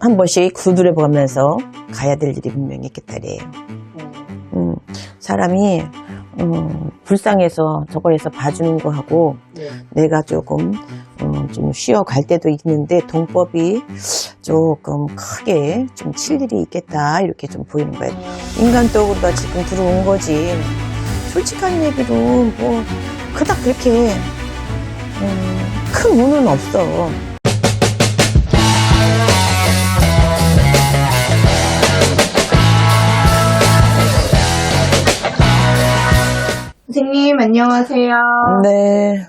한 번씩 두드려 보면서 가야 될 일이 분명히 있겠다래요. 음, 사람이 음, 불쌍해서 저걸 해서 봐주는 거하고 네. 내가 조금 어, 좀 쉬어 갈 때도 있는데 동법이 조금 크게 좀 칠 일이 있겠다 이렇게 좀 보이는 거예요. 인간적으로 지금 들어온 거지. 솔직한 얘기로 뭐 그닥 그렇게 음, 큰 운은 없어. 선생님, 안녕하세요. 네.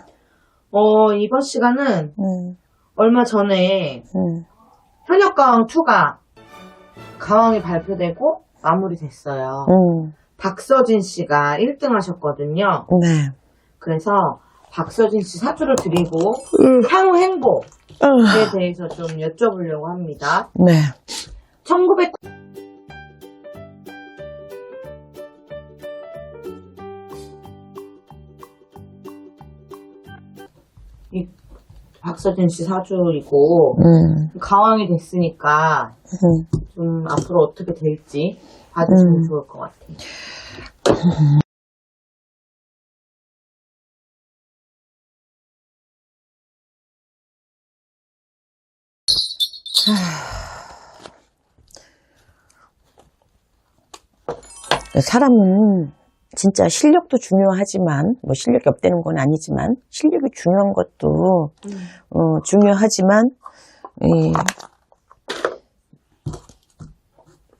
어, 이번 시간은 음, 얼마 전에 음, 현역가왕 2가 가왕이 발표되고 마무리됐어요. 음, 박서진 씨가 1등 하셨거든요. 네. 그래서 박서진 씨 사주를 드리고 향후 행복에 어, 대해서 좀 여쭤보려고 합니다. 네. 1900 이 박서진 씨 사주이고 음, 가왕이 됐으니까 음. 좀 앞으로 어떻게 될지 봐주시면 음. 좋을 것 같아요. 사람은 진짜 실력도 중요하지만 뭐 실력이 없다는 건 아니지만 실력이 중요한 것도 어, 중요하지만 이,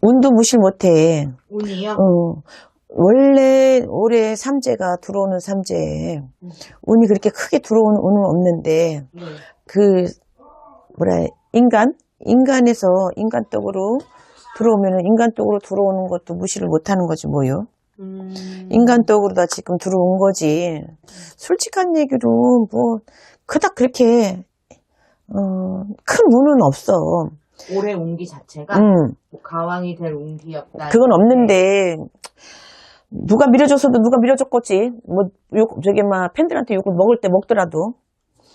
운도 무실 못해. 운이요? 어, 원래 올해 삼재가 들어오는 삼재에 운이 그렇게 크게 들어오는 운은 없는데 네. 그 뭐라 해, 인간 인간에서 인간적으로 들어오면은 인간적으로 들어오는 것도 무시를 못하는 거지 뭐요. 음, 인간적으로 다 지금 들어온 거지. 솔직한 얘기로 뭐 그닥 그렇게 어, 큰 운은 없어. 올해 운기 자체가 음, 뭐 가왕이 될 운기였다. 그건 없는데 누가 밀어줘서도 누가 밀어줬겠지. 뭐 욕, 저기 막 팬들한테 욕을 먹을 때 먹더라도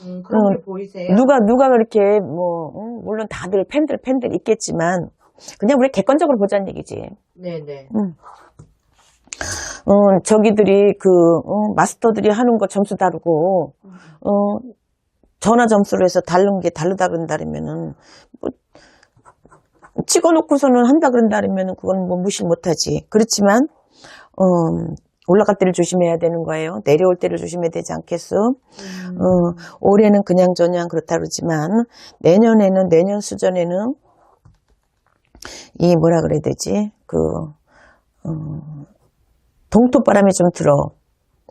음, 그런 게 음, 보이세요? 누가 누가 그렇게 뭐 어, 물론 다들 팬들 팬들 있겠지만 그냥 우리 객관적으로 보자는 얘기지. 네네. 어, 저기들이 그 어, 마스터들이 하는 거 점수 다르고 어, 전화 점수로 해서 다른 게 다르다 그런다면은 뭐 찍어놓고서는 한다 그런다면은 그건 뭐 무시 못하지. 그렇지만 어, 올라갈 때를 조심해야 되는 거예요. 내려올 때를 조심해야 되지 않겠어? 음, 어, 올해는 그냥 저냥 그렇다 그러지만 내년에는 내년 수전에는 이 뭐라 그래야 되지? 그 어, 동토 바람이 좀 들어.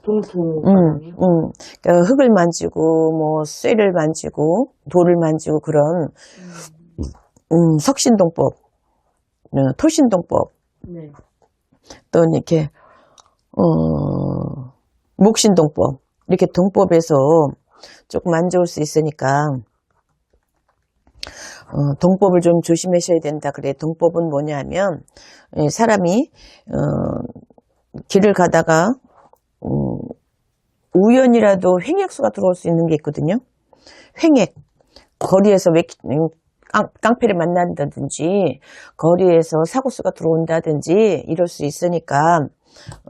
동토. 음, 음. 그러니까 흙을 만지고 뭐 쇠를 만지고 돌을 만지고 그런 음, 석신동법, 어, 토신동법, 네. 또 이렇게 어, 목신동법 이렇게 동법에서 조금 안 좋을 수 있으니까 어, 동법을 좀 조심하셔야 된다 그래. 동법은 뭐냐면 예, 사람이 어, 길을 가다가 음, 우연이라도 횡액수가 들어올 수 있는 게 있거든요. 횡액 거리에서 왜 음, 깡, 깡패를 만난다든지 거리에서 사고수가 들어온다든지 이럴 수 있으니까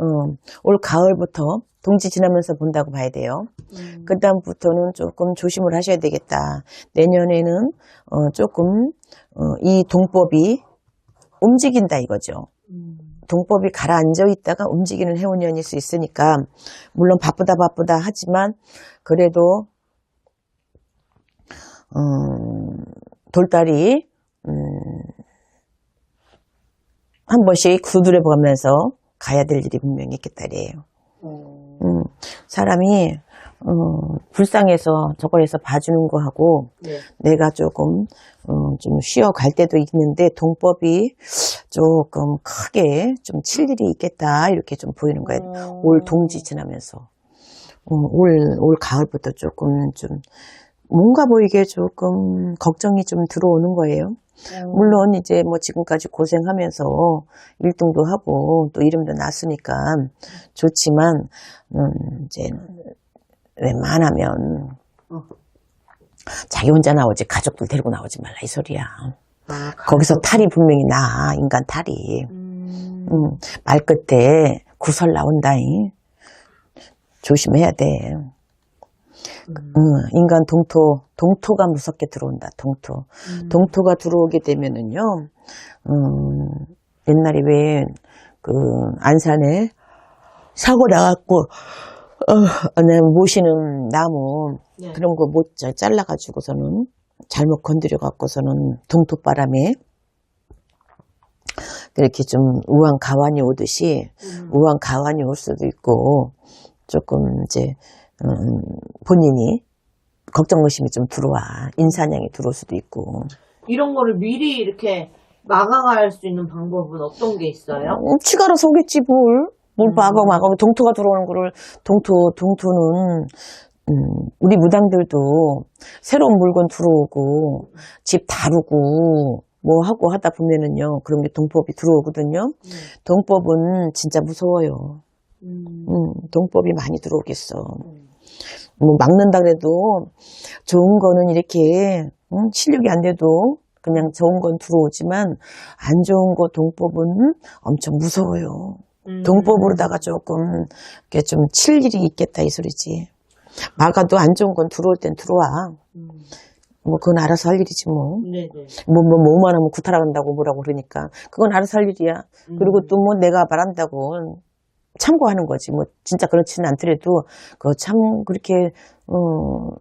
음, 올 가을부터 동지 지나면서 본다고 봐야 돼요. 음, 그 다음부터는 조금 조심을 하셔야 되겠다. 내년에는 어, 조금 어, 이 동법이 움직인다 이거죠. 음, 동법이 가라앉아 있다가 움직이는 해운년일 수 있으니까 물론 바쁘다 바쁘다 하지만 그래도 음, 돌다리 음, 한 번씩 두드려 보면서 가야 될 일이 분명히 있겠다래요. 어, 음, 사람이 어, 불쌍해서 저걸 해서 봐주는 거 하고 네. 내가 조금 어, 좀 쉬어 갈 때도 있는데 동법이 조금 크게 좀 칠 일이 있겠다 이렇게 좀 보이는 거예요. 어. 올 동지 지나면서 어, 올, 올 가을부터 조금 좀 뭔가 보이게 조금 걱정이 좀 들어오는 거예요. 어, 물론 이제 뭐 지금까지 고생하면서 1등도 하고 또 이름도 났으니까 좋지만 음 이제 웬만하면 어. 자기 혼자 나오지 가족들 데리고 나오지 말라 이 소리야. 아, 거기서 탈이 분명히 나, 인간 탈이. 음, 음, 말 끝에 구설 나온다잉. 조심해야 돼. 음, 인간 동토, 동토가 무섭게 들어온다, 동토. 음. 동토가 들어오게 되면은요, 음, 옛날에 왜, 그, 안산에 사고 나갖고, 어, 내 모시는 나무, 네. 그런 거 못 잘라가지고서는, 잘못 건드려갖고서는 동토바람에, 이렇게 좀 우한 가환이 오듯이, 음. 우한 가환이 올 수도 있고, 조금 이제, 음, 본인이 걱정 의심이 좀 들어와. 인사냥이 들어올 수도 있고. 이런 거를 미리 이렇게 막아갈 수 있는 방법은 어떤 게 있어요? 음, 치가로 속겠지, 뭘. 뭘 음. 막아, 막아. 동토가 들어오는 거를, 동토, 동토는, 음, 우리 무당들도 새로운 물건 들어오고, 집 다루고, 뭐 하고 하다 보면은요, 그런 게 동법이 들어오거든요. 네. 동법은 진짜 무서워요. 음. 음, 동법이 많이 들어오겠어. 음. 뭐 막는다 그래도 좋은 거는 이렇게 응? 실력이 안 돼도 그냥 좋은 건 들어오지만 안 좋은 거 동법은 엄청 무서워요. 음. 동법으로다가 조금 이렇게 좀 칠 일이 있겠다 이 소리지. 막아도 안 좋은 건 들어올 땐 들어와. 음. 뭐 그건 알아서 할 일이지 뭐. 네네. 뭐, 뭐, 뭐만 하면 구타라간다고 뭐라고 그러니까. 그건 알아서 할 일이야. 그리고 음. 또뭐 내가 말한다고 참고하는 거지. 뭐 진짜 그렇지는 않더라도 그 참 그렇게 어,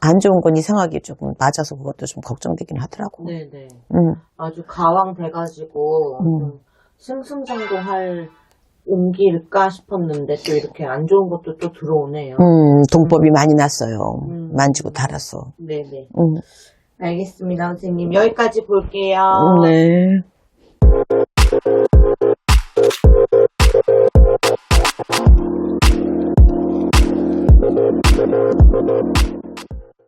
안 좋은 건 이상하게 조금 맞아서 그것도 좀 걱정되긴 하더라고. 네네. 음, 아주 가왕 돼가지고 음. 좀 승승장구할 온기일까 싶었는데 또 이렇게 안 좋은 것도 또 들어오네요. 음, 동법이 많이 났어요. 음. 만지고 달아서. 네네. 음, 알겠습니다, 선생님. 여기까지 볼게요. 네.